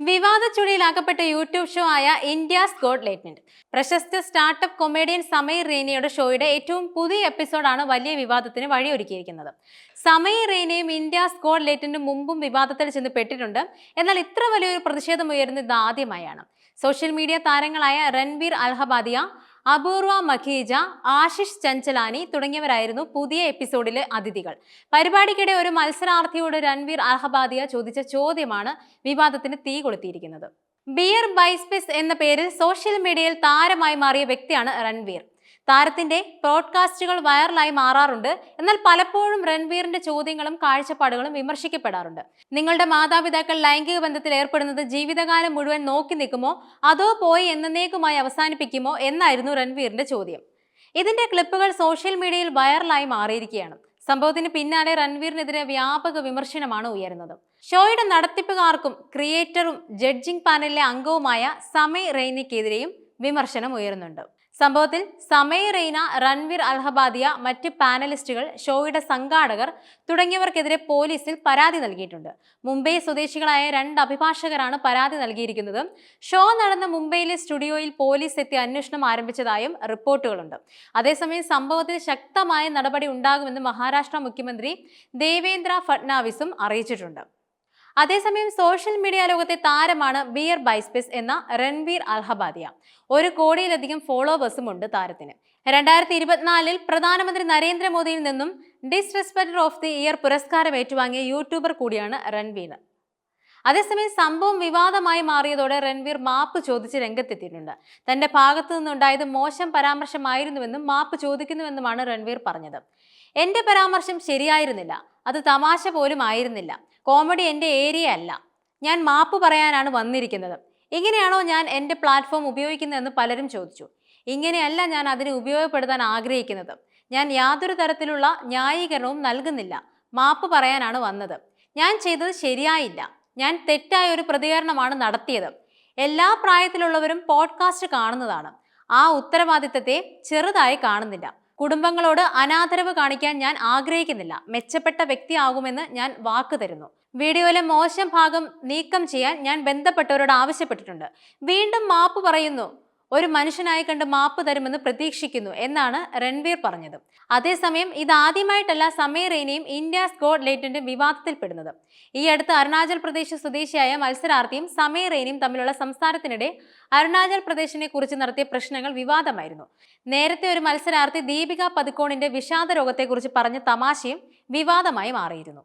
വിവാദ ചുഴിയിലാക്കപ്പെട്ട YouTube show ആയ ഇന്ത്യാസ് ഗോഡ് ലേറ്റ്മെന്റ് പ്രശസ്ത സ്റ്റാർട്ടപ്പ് കൊമേഡിയൻ സമീർ റെയ്നയുടെ ഷോയുടെ ഏറ്റവും പുതിയ എപ്പിസോഡാണ് വലിയ വിവാദത്തിന് വഴിയൊരുക്കിയിരിക്കുന്നത്. സമീർ റെയ്നയും ഇന്ത്യാസ് ഗോഡ് ലേറ്റന്റും മുമ്പും വിവാദത്തിൽ ചെന്ന് പെട്ടിട്ടുണ്ട്. എന്നാൽ ഇത്ര വലിയൊരു പ്രതിഷേധം ഉയരുന്നത് ഇതാദ്യമായാണ് സോഷ്യൽ മീഡിയ താരങ്ങളായ രൺവീർ അൽഹബാദിയ അപൂർവ മഖീജ ആശിഷ് ചഞ്ചലാനി തുടങ്ങിയവരായിരുന്നു പുതിയ എപ്പിസോഡിലെ അതിഥികൾ. പരിപാടിക്കിടെ ഒരു മത്സരാർത്ഥിയോട് രൺവീർ അഹബാദിയ ചോദിച്ച ചോദ്യമാണ് വിവാദത്തിന് തീ കൊളുത്തിയിരിക്കുന്നത്. ബിയർ ബൈസ്പെസ് എന്ന പേരിൽ സോഷ്യൽ മീഡിയയിൽ താരമായി മാറിയ വ്യക്തിയാണ് രൺവീർ. താരത്തിന്റെ പോഡ്കാസ്റ്റുകൾ വൈറലായി മാറാറുണ്ട്. എന്നാൽ പലപ്പോഴും രൺവീറിന്റെ ചോദ്യങ്ങളും കാഴ്ചപ്പാടുകളും വിമർശിക്കപ്പെടാറുണ്ട്. നിങ്ങളുടെ മാതാപിതാക്കൾ ലൈംഗിക ബന്ധത്തിൽ ഏർപ്പെടുന്നത് ജീവിതകാലം മുഴുവൻ നോക്കി നിൽക്കുമോ? അതോ പോയി എന്നേക്കുമായി അവസാനിപ്പിക്കുമോ? എന്നായിരുന്നു രൺവീറിന്റെ ചോദ്യം. ഇതിന്റെ ക്ലിപ്പുകൾ സോഷ്യൽ മീഡിയയിൽ വൈറലായി മാറിയിരിക്കുകയാണ്. സംഭവത്തിന് പിന്നാലെ രൺവീറിനെതിരെ വ്യാപക വിമർശനമാണ് ഉയരുന്നത്. ഷോയുടെ നടത്തിപ്പുകാർക്കും ക്രിയേറ്ററും ജഡ്ജിംഗ് പാനലിലെ അംഗവുമായ സമയ് റെയ്നിക്കെതിരെയും വിമർശനം ഉയരുന്നുണ്ട്. സംഭവത്തിൽ സമയ് റെയ്ന റൺവീർ അൽഹബാദിയ മറ്റ് പാനലിസ്റ്റുകൾ ഷോയുടെ സംഘാടകർ തുടങ്ങിയവർക്കെതിരെ പോലീസിൽ പരാതി നൽകിയിട്ടുണ്ട്. മുംബൈ സ്വദേശികളായ രണ്ട് അഭിഭാഷകരാണ് പരാതി നൽകിയിരിക്കുന്നത്. ഷോ നടന്ന മുംബൈയിലെ സ്റ്റുഡിയോയിൽ പോലീസ് എത്തി അന്വേഷണം ആരംഭിച്ചതായും റിപ്പോർട്ടുകളുണ്ട്. അതേസമയം സംഭവത്തിൽ ശക്തമായ നടപടി ഉണ്ടാകുമെന്ന് മഹാരാഷ്ട്ര മുഖ്യമന്ത്രി ദേവേന്ദ്ര ഫട്നാവിസും അറിയിച്ചിട്ടുണ്ട്. അതേസമയം സോഷ്യൽ മീഡിയ ലോകത്തെ താരമാണ് ബിയർ ബൈസ്പെസ് എന്ന രൺവീർ അൽഹബാദിയ. ഒരു കോടിയിലധികം ഫോളോവേഴ്സും ഉണ്ട് താരത്തിന്. രണ്ടായിരത്തി ഇരുപത്തിനാലിൽ പ്രധാനമന്ത്രി നരേന്ദ്രമോദിയിൽ നിന്നും ഡിസ്റെസ്പെക്ടർ ഓഫ് ദി ഇയർ പുരസ്കാരം ഏറ്റുവാങ്ങിയ യൂട്യൂബർ കൂടിയാണ് രൺവീർ. അതേസമയം സംഭവം വിവാദമായി മാറിയതോടെ രൺവീർ മാപ്പ് ചോദിച്ച് രംഗത്തെത്തിയിട്ടുണ്ട്. തന്റെ ഭാഗത്തു നിന്നുണ്ടായത് മോശം പരാമർശമായിരുന്നുവെന്നും മാപ്പ് ചോദിക്കുന്നുവെന്നുമാണ് രൺവീർ പറഞ്ഞത്. എന്റെ പരാമർശം ശരിയായിരുന്നില്ല. അത് തമാശ പോലും ആയിരുന്നില്ല. കോമഡി എന്റെ ഏരിയ അല്ല. ഞാൻ മാപ്പ് പറയാനാണ് വന്നിരിക്കുന്നത്. ഇങ്ങനെയാണോ ഞാൻ എന്റെ പ്ലാറ്റ്ഫോം ഉപയോഗിക്കുന്നതെന്ന് പലരും ചോദിച്ചു. ഇങ്ങനെയല്ല ഞാൻ അതിനെ ഉപയോഗപ്പെടുത്താൻ ആഗ്രഹിക്കുന്നത്. ഞാൻ യാതൊരു തരത്തിലുള്ള ന്യായീകരണവും നൽകുന്നില്ല. മാപ്പ് പറയാനാണ് വന്നത്. ഞാൻ ചെയ്തത് ശരിയായില്ല. ഞാൻ തെറ്റായ ഒരു പ്രതികരണമാണ് നടത്തിയത്. എല്ലാ പ്രായത്തിലുള്ളവരും പോഡ്കാസ്റ്റ് കാണുന്നതാണ്. ആ ഉത്തരവാദിത്തത്തെ ചെറുതായി കാണുന്നില്ല. കുടുംബങ്ങളോട് അനാദരവ് കാണിക്കാൻ ഞാൻ ആഗ്രഹിക്കുന്നില്ല. മെച്ചപ്പെട്ട വ്യക്തിയാകുമെന്ന് ഞാൻ വാക്ക് തരുന്നു. വീഡിയോയിലെ മോശം ഭാഗം നീക്കം ചെയ്യാൻ ഞാൻ ബന്ധപ്പെട്ടവരോട് ആവശ്യപ്പെട്ടിട്ടുണ്ട്. വീണ്ടും മാപ്പ് പറയുന്നു. ഒരു മനുഷ്യനായി കണ്ട് മാപ്പ് തരുമെന്ന് പ്രതീക്ഷിക്കുന്നു എന്നാണ് രൺവീർ പറഞ്ഞത്. അതേസമയം ഇതാദ്യമായിട്ടല്ല സമീർ റെയ്നയും ഇന്ത്യാസ് ഗോഡ് ലേറ്റന്റും വിവാദത്തിൽപ്പെടുന്നത്. ഈ അടുത്ത് അരുണാചൽ പ്രദേശ് സ്വദേശിയായ മത്സരാർത്ഥിയും സമീർ റെയ്നയും തമ്മിലുള്ള സംസാരത്തിനിടെ അരുണാചൽ പ്രദേശിനെ കുറിച്ച് നടത്തിയ പ്രശ്നങ്ങൾ വിവാദമായിരുന്നു. നേരത്തെ ഒരു മത്സരാർത്ഥി ദീപിക പതുക്കോണിന്റെ വിഷാദ രോഗത്തെക്കുറിച്ച് പറഞ്ഞ തമാശയും വിവാദമായി മാറിയിരുന്നു.